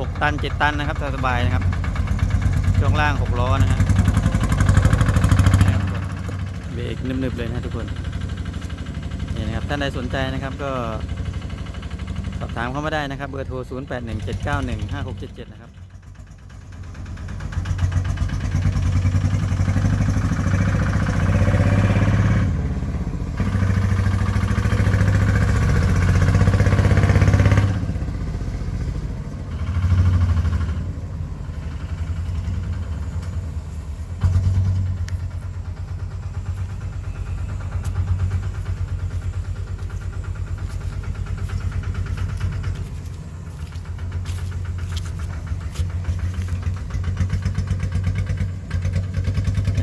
6 ตัน 7 ตันนะครับสบายนะครับ ช่วงล่าง 6 ล้อนะฮะเบรกนึบๆเลยนะทุกคนนี่นะครับท่านใดสนใจนะครับก็สอบถามเข้ามาได้นะครับ เบอร์โทร 0817915677 นะครับ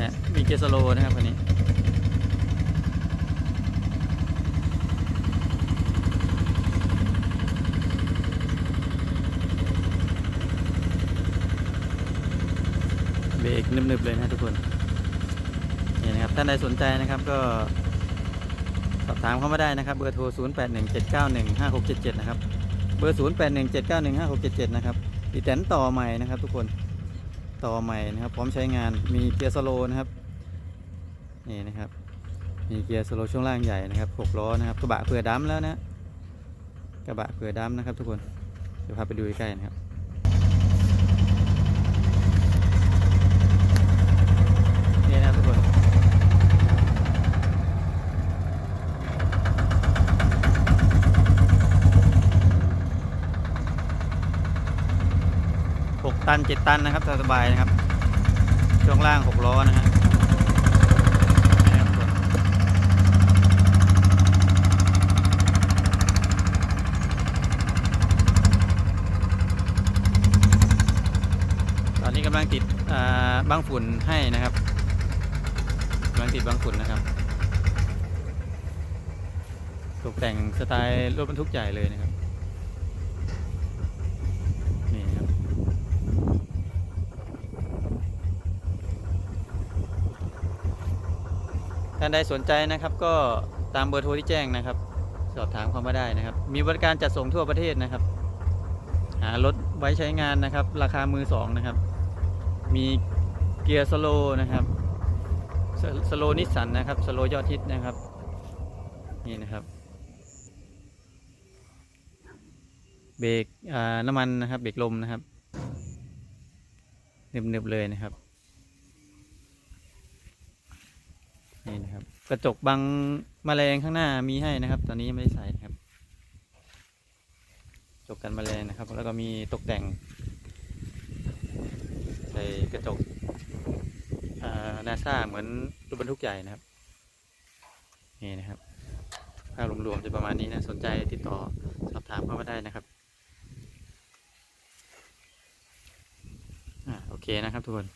นะมี เกียร์สโลว์นะครับคันนี้เบรกนึบๆเลยนะทุกคนนี่นะครับท่านใดสนใจนะครับก็สอบถามเข้ามาได้นะครับ เบอร์โทร 0817915677 นะครับ เบอร์ 0817915677 นะครับติดแตนต่อใหม่นะครับทุกคนต่อใหม่นะครับ พร้อมใช้งานมีเกียร์สโลว์นะครับ นี่นะครับมีเกียร์สโลช่วงล่างใหญ่นะครับ6ล้อนะครับกระบะเผื่อดำแล้วนะกระบะเผื่อดำนะครับทุกคนเดี๋ยวพาไปดูใกล้ๆนะครับนี่นะทุกคน6ตัน7ตันนะครับสบายนะครับช่วงล่าง6ล้อนะฮะตอนนี้ กำลังติดอ่างฝุ่นให้นะครับกำลังติดบังฝุ่นนะครับตกแต่งสไตล์รถบรรทุกใหญ่เลยนะครับนี่ครับท่านใดสนใจนะครับก็ตามเบอร์โทรที่แจ้งนะครับ สอบถามเข้ามาได้นะครับ มีบริการจัดส่งทั่วประเทศนะครับ หารถไว้ใช้งานนะครับ ราคามือสองนะครับ มีเกียร์สโลนะครับสสโลนิสสันนะครับสโลยอดฮิตนะครับ นี่นะครับ เบรกน้ำมันนะครับเบรกลมนะครับหนึบๆเลยนะครับนี่นะครับ กระจกบังแมลงข้างหน้ามีให้นะครับ ตอนนี้ยังไม่ได้ใส่นะครับกระจกกันแมลงนะครับ แล้วก็มีตกแต่ง ส่กระจกนาซาเหมือนรถบรรทุกใหญ่นะครับ นี่นะครับ ภาพรวมๆจะประมาณนี้นะ สนใจติดต่อสอบถามเข้ามาได้นะครับอ่าโอเคนะครับทุกคน